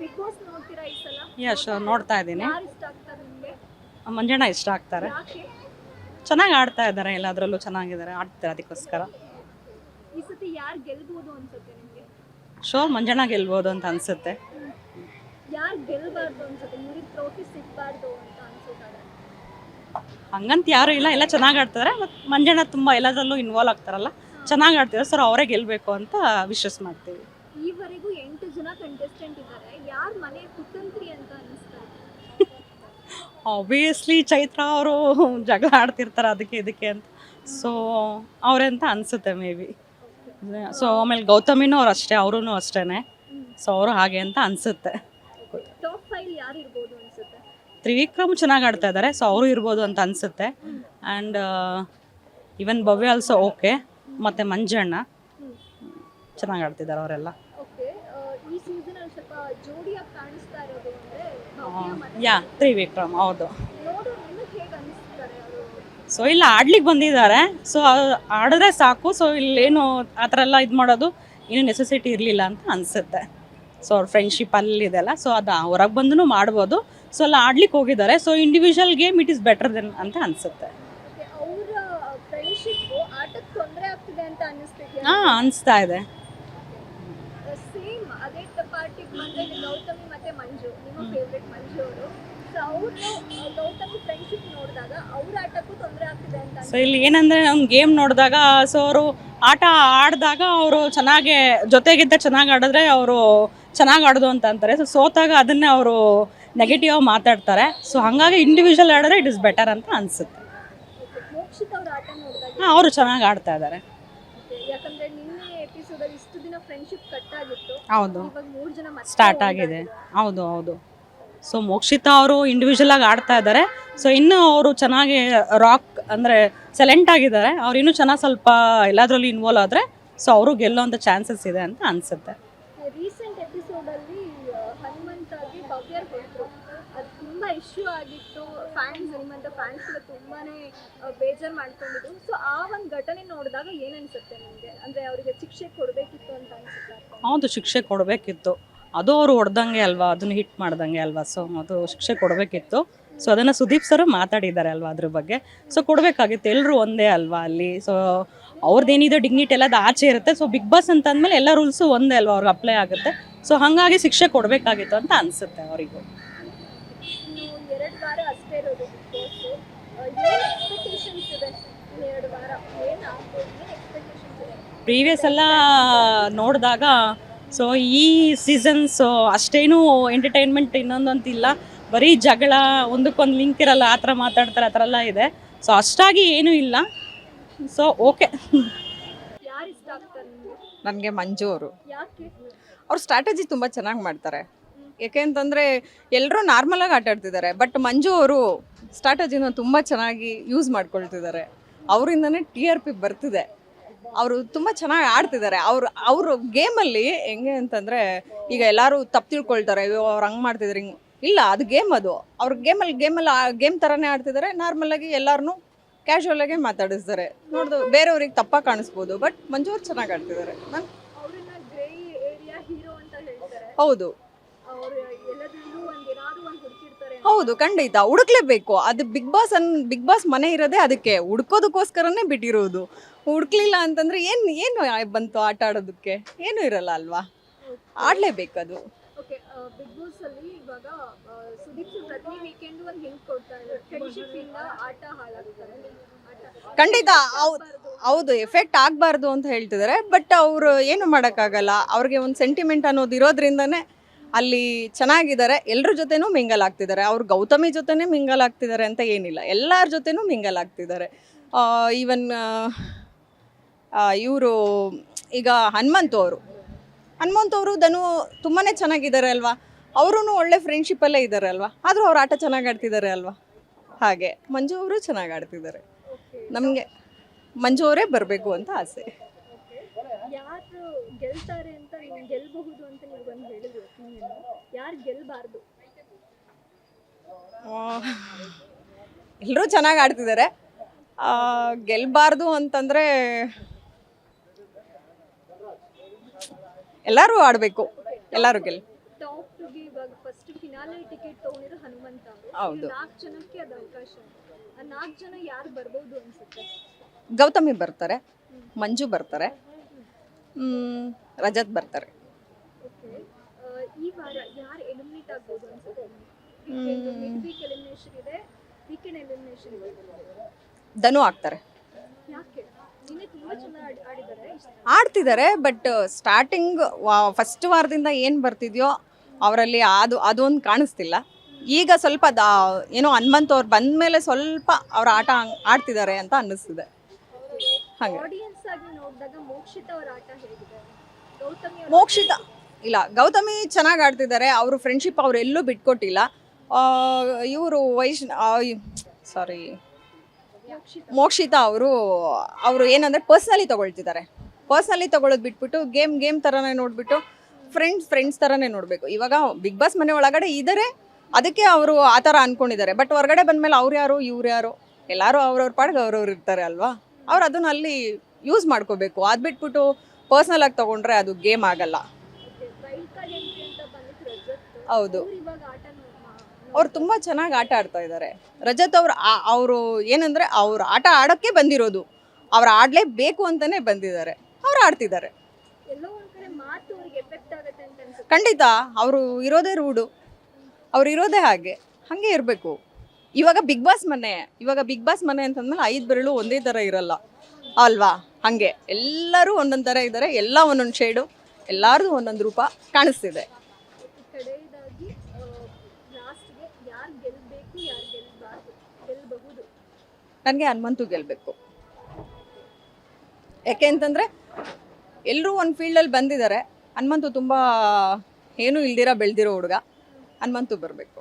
Big boss ನೋಡ್ತೀರಾ ಈ ಸಲ? ಯಾ ನೋಡ್ತಾ ಇದ್ದೀನಿ. ಯಾರು ಇಷ್ಟ ಆಗ್ತಾರೆ ನಿಮ್ಗೆ? ಮಂಜಣ್ಣ ಇಷ್ಟ ಆಗ್ತಾರೆ. ಯಾಕೆ? ಚೆನ್ನಾಗಿ ಆಡ್ತಾ ಇದ್ದಾರೆ ಎಲ್ಲದರಲ್ಲೂ ಚೆನ್ನಾಗಿದ್ದಾರೆ ಆಡ್ತಾರೆ ಅದಕ್ಕೋಸ್ಕರ. ಈ ಸತಿ ಯಾರು ಗೆಲ್ಬಹುದು ಅನ್ಸುತ್ತೆ ನಿಮ್ಗೆ? ಶೋರ್ ಮಂಜಣ್ಣ ಗೆಲ್ಬೋದು ಅಂತ ಅನ್ಸುತ್ತೆ. ಯಾರು ಗೆಲ್ಬಾರ್ದು ಅನ್ಸುತ್ತೆ? ಇವ್ರಿಗೆ ಟ್ರೋಫಿ ಸಿಗ್ಬಾರ್ದು ಅಂತ ಅನ್ಸುತ್ತಾರೆ ಹಂಗಂತ ಯಾರು ಇಲ್ಲ ಎಲ್ಲ ಚೆನ್ನಾಗಿ ಆಡ್ತಾರೆ ಮತ್ತು ಮಂಜಣ್ಣ ತುಂಬ ಎಲ್ಲದರಲ್ಲೂ ಇನ್ವಾಲ್ವ್ ಆಗ್ತಾರಲ್ಲ. ಚೆನ್ನಾಗಿ ಆಡ್ತಿದ್ದಾರೆ ಸರ್ ಅವರೇ ಗೆಲ್ಲಬೇಕು ಅಂತ ವಿಶ್ವಾಸ ಮಾಡ್ತೀವಿ. ಈವರೆಗೂ ಎಂಟು ಜನ ಕಂಟೆಸ್ಟೆಂಟ್ ಇದ್ದಾರೆ. ಯಾರು ಮನೆ ಕುತಂತ್ರಿ ಅಂತ ಅನಿಸ್ತಾರೆ ಆಬ್ವಿಯಸ್ಲಿ ಚೈತ್ರ ಅವರು ಜಗಳ ಆಡ್ತಿರ್ತಾರೆ ಅದಕ್ಕೆ ಇದಕ್ಕೆ ಅಂತ. ಸೊ ಅವರೇ ಅಂತ ಅನಿಸುತ್ತೆ ಮೇ ಬಿ ಸೊ ಆಮೇಲೆ ಗೌತಮಿನೂ ಅವ್ರು ಅಷ್ಟೇ ಅವರೂ ಅಷ್ಟೇ ಸೊ ಅವರು ಹಾಗೆ ಅಂತ ಅನಿಸುತ್ತೆ. ಟಾಪ್ ಫೈಲ್ ಯಾರು ಇರ್ಬೋದು ಅನ್ಸುತ್ತೆ? ತ್ರಿವಿಕ್ರಮ್ ಚೆನ್ನಾಗಿ ಆಡ್ತಾ ಇದ್ದಾರೆ ಸೊ ಅವರು ಇರ್ಬೋದು ಅಂತ ಅನ್ಸುತ್ತೆ. And even Bhavya also okay ಮತ್ತು ಮಂಜಣ್ಣ. ಚೆನ್ನಾಗಿ ಆಡ್ತಿದ್ದಾರೆ ಅವರೆಲ್ಲ. ಈ ಸೀಸನ್ ಅಲ್ಲಿ ಸ್ವಲ್ಪ ಜೋಡಿಯಾಗಿ ಕಾಣಿಸ್ತಾ ಇರೋದು ಅಂದ್ರೆ ಭವ್ಯ ಮತ್ತೆ ಯಾ ತ್ರಿವಿಕ್ರಮ್ ಹೌದು. ನೋಡು ನಿಮಗೆ ಹೇಗೆ ಅನಿಸ್ತಾರೆ ಅವರು ಸೊ ಇಲ್ಲಿ ಆಡ್ಲಿಕ್ಕೆ ಬಂದಿದ್ದಾರೆ. ಸೊ ಆಡಿದ್ರೆ ಸಾಕು. ಸೊ ಇಲ್ಲೇನು ಆ ಥರ ಎಲ್ಲ ಇದು ಮಾಡೋದು ಏನು ನೆಸೆಸಿಟಿ ಇರಲಿಲ್ಲ ಅಂತ ಅನಿಸುತ್ತೆ. ಸೊ ಅವ್ರ ಫ್ರೆಂಡ್ಶಿಪ್ ಅಲ್ಲಿದೆಲ್ಲ ಸೊ ಅದು ಹೊರಗೆ ಬಂದು ಮಾಡ್ಬೋದು. ಸೊ ಅಲ್ಲಿ ಆಡ್ಲಿಕ್ಕೆ ಹೋಗಿದ್ದಾರೆ. So individual game it is better then ಅಂತ ಅನಿಸುತ್ತೆ. ಅವರ ಫ್ರೆಂಡ್ಶಿಪ್ ಆಟಕ್ಕೆ ತೊಂದರೆ ಆಗ್ತಿದೆ ಅಂತ ಅನಿಸ್ತಿದ್ಯಾ ಹಾಂ ಅನಿಸ್ತಾ ಇದೆ ಸೇಮ್ ಅದೇ ಗೌತಮಿ ಮತ್ತೆ ಮಂಜು ನಿಮ್ಮ ಫೇವ್ರೆಟ್ ಮಂಜು ಅವರು. ಸೊ ಅವರು ಗೌತಮಿ ಫ್ರೆಂಡ್ಶಿಪ್ ನೋಡಿದಾಗ ಅವ್ರ ಆಟಕ್ಕೂ ತೊಂದರೆ ಆಗ್ತಿದೆ ಅಂತ ಸೊ ಇಲ್ಲಿ ಏನಂದರೆ ನಮ್ಮ ಗೇಮ್ ನೋಡಿದಾಗ ಸೊ ಅವರು ಆಟ ಆಡಿದಾಗ ಅವರು ಚೆನ್ನಾಗಿ ಜೊತೆಗಿದ್ದ ಚೆನ್ನಾಗಿ ಆಡಿದ್ರೆ ಅವರು ಚೆನ್ನಾಗಿ ಆಡೋದು ಅಂತ ಅಂತಾರೆ. ಸೊ ಸೋತಾಗ ಅದನ್ನೇ ಅವರು ನೆಗೆಟಿವ್ ಆಗಿ ಮಾತಾಡ್ತಾರೆ. ಸೊ ಹಾಗಾಗಿ ಇಂಡಿವಿಜುವಲ್ ಆಡಿದ್ರೆ ಇಟ್ ಇಸ್ ಬೆಟರ್ ಅಂತ ಅನಿಸುತ್ತೆ. ಅನ್ಸುತ್ತೆ. ಮೋಕ್ಷಿತ್ ಅವ್ರ ಆಟ ನೋಡಿದಾಗ ಹಾಂ ಅವರು ಚೆನ್ನಾಗಿ ಆಡ್ತಾ ಇದ್ದಾರೆ ಯಾಕಂದ್ರೆ ನಿನ್ನೆ ಎಪಿಸೋಡ್ ಅಲ್ಲಿ ಇಷ್ಟು ದಿನ ಫ್ರೆಂಡ್ಶಿಪ್ ಕಟ್ ಆಗಿತ್ತು. ಹೌದು. ಇವಾಗ ಮೂರ್ ಜನ ಮತ್ತೆ ಸ್ಟಾರ್ಟ್ ಆಗಿದೆ. ಹೌದು ಹೌದು. ಸೊ ಮೋಕ್ಷಿತಾ ಅವರು ಇಂಡಿವಿಜುವಲ್ ಆಗಿ ಆಡ್ತಾ ಇದ್ದಾರೆ ಸೊ ಇನ್ನು ಅವರು ಚೆನ್ನಾಗಿ ರಾಕ್ ಅಂದರೆ ಸೆಲೆಂಟ್ ಆಗಿದ್ದಾರೆ. ಅವ್ರು ಇನ್ನೂ ಚೆನ್ನಾಗಿ ಸ್ವಲ್ಪ ಎಲ್ಲದರಲ್ಲೂ ಇನ್ವಾಲ್ವ್ ಆದರೆ ಸೊ ಅವರು ಗೆಲ್ಲೋಂಥ ಚಾನ್ಸಸ್ ಇದೆ ಅಂತ ಅನಿಸುತ್ತೆ. ರೀಸೆಂಟ್ ಎಪಿಸೋಡ್ ಅಲ್ಲಿ ಆ, ಹನುಮಂತ್ ಆಗಿ ಭವ್ಯರ್ ಹೊರಟರು ಅದು ತುಂಬ ಇಶ್ಯೂ ಆಗಿತ್ತು. ಫ್ಯಾನ್ಸ್ ನಿಮ್ಮಂತ ಫ್ಯಾನ್ಸ್ ತುಂಬಾನೇ ಬೇಜಾರು ಮಾಡ್ಕೊಂಡಿದ್ರು. ಸೊ ಆ ಒಂದು ಘಟನೆ ನೋಡಿದಾಗ ಏನ್ ಅನ್ಸುತ್ತೆ ನಿಮ್ಗೆ? ಅಂದ್ರೆ ಅವರಿಗೆ ಶಿಕ್ಷೆ ಕೊಡಬೇಕಿತ್ತು ಅಂತ ಅನ್ಸುತ್ತೆ? ಹೌದು, ಶಿಕ್ಷೆ ಕೊಡಬೇಕಿತ್ತು. ಅದು ಅವರು ಹೊಡೆದಂಗೆ ಅಲ್ವಾ? ಅದನ್ನು ಹಿಟ್ ಮಾಡ್ದಂಗೆ ಅಲ್ವಾ? ಸೊ ಅದು ಶಿಕ್ಷೆ ಕೊಡಬೇಕಿತ್ತು. ಸೊ ಅದನ್ನು ಸುದೀಪ್ ಸರ್ ಮಾತಾಡಿದ್ದಾರೆ ಅಲ್ವಾ ಅದ್ರ ಬಗ್ಗೆ? ಸೊ ಕೊಡಬೇಕಾಗಿತ್ತು. ಎಲ್ಲರೂ ಒಂದೇ ಅಲ್ವಾ ಅಲ್ಲಿ? ಸೊ ಅವ್ರದ್ದೇನಿದೆ ಡಿಗ್ನಿಟಿ ಎಲ್ಲ ಅದು ಆಚೆ ಇರುತ್ತೆ. ಸೊ ಬಿಗ್ ಬಾಸ್ ಅಂತ ಅಂದಮೇಲೆ ಎಲ್ಲ ರೂಲ್ಸು ಒಂದೇ ಅಲ್ವಾ? ಅವ್ರಿಗೆ ಅಪ್ಲೈ ಆಗುತ್ತೆ. ಸೊ ಹಾಗಾಗಿ ಶಿಕ್ಷೆ ಕೊಡಬೇಕಾಗಿತ್ತು ಅಂತ ಅನಿಸುತ್ತೆ ಅವರಿಗೂ ಇನ್ನು ಎರಡು ವಾರ ಅಷ್ಟೇ ಇರೋದು ಬಿಗ್ ಬಾಸ್ ಏನ್ ಎಕ್ಸ್ಪೆಕ್ಟೇಷನ್ಸ್ ಇದೆ ಇನ್ನು ಎರಡು ವಾರ ಏನ್ ಆಗ್ಬೋದು ಏನ್ ಎಕ್ಸ್ಪೆಕ್ಟೇಷನ್ಸ್ ಇದೆ ಪ್ರೀವಿಯಸ್ ಎಲ್ಲ ನೋಡಿದಾಗ ಸೊ ಈ ಸೀಸನ್ಸ್ ಅಷ್ಟೇನು ಎಂಟರ್ಟೈನ್ಮೆಂಟ್ ಇನ್ನೊಂದು ಅಂತಿಲ್ಲ ಬರೀ ಜಗಳ ಒಂದಕ್ಕೊಂದು ಲಿಂಕ್ ಇರಲ್ಲ ಆ ಥರ ಮಾತಾಡ್ತಾರೆ ಆ ಥರ ಎಲ್ಲ ಇದೆ. ಸೊ ಅಷ್ಟಾಗಿ ಏನೂ ಇಲ್ಲ. ಸೊ ಓಕೆ ಯಾರು ಇಷ್ಟ ಆಗ್ತಾರೆ ನಿಮ್ಗೆ? ನನಗೆ ಮಂಜು ಅವರು. ಯಾಕೆ? ಅವ್ರ ಸ್ಟ್ರಾಟಜಿ ತುಂಬ ಚೆನ್ನಾಗಿ ಮಾಡ್ತಾರೆ. ಯಾಕೆ ಅಂತಂದರೆ ಎಲ್ಲರೂ ನಾರ್ಮಲಾಗಿ ಆಟ ಆಡ್ತಿದ್ದಾರೆ. ಬಟ್ ಮಂಜು ಅವರು ಸ್ಟ್ರಾಟಜಿನ ತುಂಬ ಚೆನ್ನಾಗಿ ಯೂಸ್ ಮಾಡ್ಕೊಳ್ತಿದ್ದಾರೆ. ಅವರಿಂದನೇ ಟಿ ಆರ್ ಪಿ ಬರ್ತಿದೆ. ಅವರು ತುಂಬ ಚೆನ್ನಾಗಿ ಆಡ್ತಿದ್ದಾರೆ. ಅವ್ರು ಅವರು ಗೇಮಲ್ಲಿ ಹೆಂಗೆ ಅಂತಂದರೆ ಈಗ ಎಲ್ಲರೂ ತಪ್ಪು ತಿಳ್ಕೊಳ್ತಾರೆ. ಅಯ್ಯೋ ಅವ್ರು ಹಂಗೆ ಮಾಡ್ತಿದ್ದಾರೆ ಹಿಂಗೆ ಇಲ್ಲ ಅದು ಗೇಮ್ ಅದು. ಅವ್ರ ಗೇಮಲ್ಲಿ ಗೇಮಲ್ಲಿ ಗೇಮ್ ಥರನೇ ಆಡ್ತಿದ್ದಾರೆ. ನಾರ್ಮಲಾಗಿ ಎಲ್ಲರನ್ನೂ ಕ್ಯಾಶುವಲಾಗೆ ಮಾತಾಡಿಸ್ತಾರೆ. ನೋಡ್ದು ಬೇರೆಯವ್ರಿಗೆ ತಪ್ಪಾಗಿ ಕಾಣಿಸ್ಬೋದು. ಬಟ್ ಮಂಜು ಅವ್ರು ಚೆನ್ನಾಗಿ ಆಡ್ತಿದ್ದಾರೆ. ನಾನು ಹೌದು ಅವ್ರು ಎಲ್ಲದರಲ್ಲೂ ಒಂದ್ ಏನಾದ್ರು ಒಂದ್ ಹುಡುಕಿರ್ತಾರೆ ಹೌದು ಖಂಡಿತ. ಹುಡುಕ್ಲೇಬೇಕು. ಅದು ಬಿಗ್ ಬಾಸ್ ಅನ್ ಬಿಗ್ ಬಾಸ್ ಮನೆ ಇರೋದೇ ಅದಕ್ಕೆ. ಹುಡ್ಕೋದಕ್ಕೋಸ್ಕರನೇ ಬಿಟ್ಟಿರೋದು. ಹುಡುಕ್ಲಿಲ್ಲ ಅಂತಂದ್ರೆ ಏನು ಏನು ಬಂತು ಆಟ ಆಡೋದಕ್ಕೆ? ಏನೂ ಇರಲ್ಲ ಅಲ್ವಾ? ಆಡಲೇಬೇಕು ಅದು. ಓಕೆ ಬಿಗ್ ಬಾಸ್ ಅಲ್ಲಿ ಇವಾಗ ಸುದೀಪ್ ಸರ್ ಪ್ರತಿ ವೀಕೆಂಡ್ ಒಂದ್ ಹಿಂಟ್ ಕೊಡ್ತಾರೆ ಫ್ರೆಂಡ್ಶಿಪ್ ಇಂದ ಆಟ ಹಾಳಾಗ್ತಾರೆ. ಖಂಡಿತ ಹೌದು ಎಫೆಕ್ಟ್ ಆಗಬಾರ್ದು ಅಂತ ಹೇಳ್ತಿದ್ದಾರೆ. ಬಟ್ ಅವರು ಏನು ಮಾಡೋಕ್ಕಾಗಲ್ಲ. ಅವ್ರಿಗೆ ಒಂದು ಸೆಂಟಿಮೆಂಟ್ ಅನ್ನೋದು ಇರೋದ್ರಿಂದನೇ ಅಲ್ಲಿ ಚೆನ್ನಾಗಿದ್ದಾರೆ ಎಲ್ಲರ ಜೊತೆನೂ ಮಿಂಗಲ್ ಆಗ್ತಿದ್ದಾರೆ. ಅವ್ರು ಗೌತಮಿ ಜೊತೆನೇ ಮಿಂಗಲ್ ಆಗ್ತಿದ್ದಾರೆ ಅಂತ ಏನಿಲ್ಲ. ಎಲ್ಲರ ಜೊತೆನೂ ಮಿಂಗಲ್ ಆಗ್ತಿದ್ದಾರೆ. ಈವನ್ ಇವರು, ಈಗ ಹನುಮಂತು ಅವರು. ಹನುಮಂತು ಅವರು, ಧನು ತುಂಬಾ ಚೆನ್ನಾಗಿದ್ದಾರೆ ಅಲ್ವಾ? ಅವರೂ ಒಳ್ಳೆ ಫ್ರೆಂಡ್ಶಿಪ್ಪಲ್ಲೇ ಇದ್ದಾರೆ ಅಲ್ವಾ? ಆದರೂ ಅವ್ರು ಆಟ ಚೆನ್ನಾಗಿ ಆಡ್ತಿದ್ದಾರೆ ಅಲ್ವಾ? ಹಾಗೆ. ಮಂಜು ಅವರು ಚೆನ್ನಾಗಿ ಆಡ್ತಿದ್ದಾರೆ. ನಮಗೆ ಮಂಜು ಅವರೇ ಬರಬೇಕು ಅಂತ ಆಸೆ. ಗೆಲ್ತಾರೆ ಅಂತ ನೀವು ಹೇಳಿದ್ರು ಒಪಿನಿಯನ್ ಯಾರು ಗೆಲ್ಲಬಾರ್ದು ಎಲ್ಲರೂ ಚೆನ್ನಾಗಿ ಆಡ್ತಿದ್ದಾರೆ. ಗೆಲ್ಲಬಾರ್ದು ಅಂತಂದರೆ ಎಲ್ಲರೂ ಆಡಬೇಕು. ಎಲ್ಲರೂ ಗೆಲ್ ಟಾಪ್ಗೆ ಇವಾಗ ಫಸ್ಟ್ ಫಿನಾಲೆ ಟಿಕೆಟ್ ತಗೊಂಡಿರೋ ಹನುಮಂತ ಹೌದು. ನಾಲ್ಕು ಜನಕ್ಕೆ ಅದು ಅವಕಾಶ. ಆ ನಾಲ್ಕು ಜನ ಯಾರು ಬರ್ಬೋದು ಅನ್ಸುತ್ತೆ? ಗೌತಮಿ ಬರ್ತಾರೆ ಮಂಜು ಬರ್ತಾರೆ. ರಜತ್ ಬರ್ತಾರೆ. ಈ ವಾರ ಯಾರು ಎಲಿಮಿನೇಟ್ ಆಗ್ಬೋದು ಅನ್ಸುತ್ತೆ? ಮಿಡ್ ವೀಕ್ ಎಲಿಮಿನೇಷನ್ ಇದೆ ವೀಕೆಂಡ್ ಎಲಿಮಿನೇಷನ್ ಇದೆ. ಧನು ಆಗ್ತಾರೆ. ಯಾಕೆ? ನಿನ್ನೆ ತುಂಬಾ ಚೆನ್ನಾಗಿ ಆಡಿದ್ದಾರೆ. ಇಷ್ಟ ಆಡ್ತಿದ್ದಾರೆ ಬಟ್ ಸ್ಟಾರ್ಟಿಂಗ್ ಫಸ್ಟ್ ವಾರದಿಂದ ಏನು ಬರ್ತಿದ್ಯೋ ಅವರಲ್ಲಿ ಅದು ಅದೊಂದು ಕಾಣಿಸ್ತಿಲ್ಲ. ಈಗ ಸ್ವಲ್ಪ ದಾ ಏನೋ ಹನುಮಂತ್ ಅವ್ರು ಬಂದ ಮೇಲೆ ಸ್ವಲ್ಪ ಅವ್ರ ಆಟ ಆಡ್ತಿದ್ದಾರೆ ಅಂತ ಅನ್ನಿಸ್ತಿದೆ. ಹಾಗೆ. ಆಡಿಯನ್ಸ್ ಆಗಿ ನೋಡಿದಾಗ ಮೋಕ್ಷಿತ ಅವರ ಆಟ ಹೇಗಿದೆ? ಗೌತಮಿ ಅವ್ರ ಮೋಕ್ಷಿತ ಇಲ್ಲ ಗೌತಮಿ ಚೆನ್ನಾಗಿ ಆಡ್ತಿದ್ದಾರೆ. ಅವರು ಫ್ರೆಂಡ್ಶಿಪ್ ಅವ್ರು ಎಲ್ಲೂ ಬಿಟ್ಕೊಟ್ಟಿಲ್ಲ. ಇವರು ವೈಶ್ ಸಾರಿ ಮೋಕ್ಷಿತ. ಮೋಕ್ಷಿತ ಅವರು ಅವರು ಏನಂದ್ರೆ ಪರ್ಸ್ನಲಿ ತಗೊಳ್ತಿದ್ದಾರೆ. ಪರ್ಸ್ನಲಿ ತಗೊಳ್ಳೋದು ಬಿಟ್ಬಿಟ್ಟು ಗೇಮ್ ಗೇಮ್ ಥರನೇ ನೋಡಿಬಿಟ್ಟು ಫ್ರೆಂಡ್ಸ್ ಫ್ರೆಂಡ್ಸ್ ಥರನೇ ನೋಡಬೇಕು. ಇವಾಗ ಬಿಗ್ ಬಾಸ್ ಮನೆ ಒಳಗಡೆ ಇದ್ದಾರೆ ಅದಕ್ಕೆ ಅವರು ಆ ಥರ ಅನ್ಕೊಂಡಿದ್ದಾರೆ. ಬಟ್ ಹೊರಗಡೆ ಬಂದಮೇಲೆ ಅವ್ರು ಯಾರು ಇವ್ರು ಯಾರು? ಎಲ್ಲರೂ ಅವ್ರವ್ರ ಪಾಡ್ಗೆ ಅವ್ರವ್ರು ಇರ್ತಾರೆ ಅಲ್ವಾ? ಅವ್ರು ಅದನ್ನ ಅಲ್ಲಿ ಯೂಸ್ ಮಾಡ್ಕೋಬೇಕು. ಅದು ಬಿಟ್ಬಿಟ್ಟು ಪರ್ಸ್ನಲ್ ಆಗಿ ತಗೊಂಡ್ರೆ ಅದು ಗೇಮ್ ಆಗಲ್ಲ. ಹೌದು. ಅವ್ರು ತುಂಬ ಚೆನ್ನಾಗಿ ಆಟ ಆಡ್ತಾ ಇದ್ದಾರೆ ರಜತ್ ಅವ್ರು ಅವರು ಏನಂದರೆ ಅವ್ರು ಆಟ ಆಡೋಕ್ಕೆ ಬಂದಿರೋದು. ಅವ್ರು ಆಡಲೇಬೇಕು ಅಂತಲೇ ಬಂದಿದ್ದಾರೆ ಅವ್ರು ಆಡ್ತಿದ್ದಾರೆ ಖಂಡಿತ, ಅವರು ಇರೋದೇ ರೂಢು ಅವ್ರು ಇರೋದೇ ಹಾಗೆ. ಹಾಗೆ ಇರಬೇಕು. ಇವಾಗ ಬಿಗ್ ಬಾಸ್ ಮನೆ ಇವಾಗ ಬಿಗ್ ಬಾಸ್ ಮನೆ ಅಂತಂದ್ಮೇಲೆ ಐದು ಬೆರಳು ಒಂದೇ ಥರ ಇರಲ್ಲ. ಅಲ್ವಾ? ಹಾಗೆ. ಎಲ್ಲರೂ ಒಂದೊಂದು ಥರ ಇದ್ದಾರೆ ಎಲ್ಲ ಒಂದೊಂದು ಶೇಡು ಎಲ್ಲರದು ಒಂದೊಂದು ರೂಪ ಕಾಣಿಸ್ತಿದೆ. ನನಗೆ ಹನುಮಂತು ಗೆಲ್ಲಬೇಕು ಯಾಕೆ ಅಂತಂದರೆ ಎಲ್ಲರೂ ಒಂದು ಫೀಲ್ಡಲ್ಲಿ ಬಂದಿದ್ದಾರೆ. ಹನುಮಂತು ತುಂಬ ಏನೂ ಇಲ್ದಿರ ಬೆಳೆದಿರೋ ಹುಡುಗ. ಹನುಮಂತು ಬರಬೇಕು.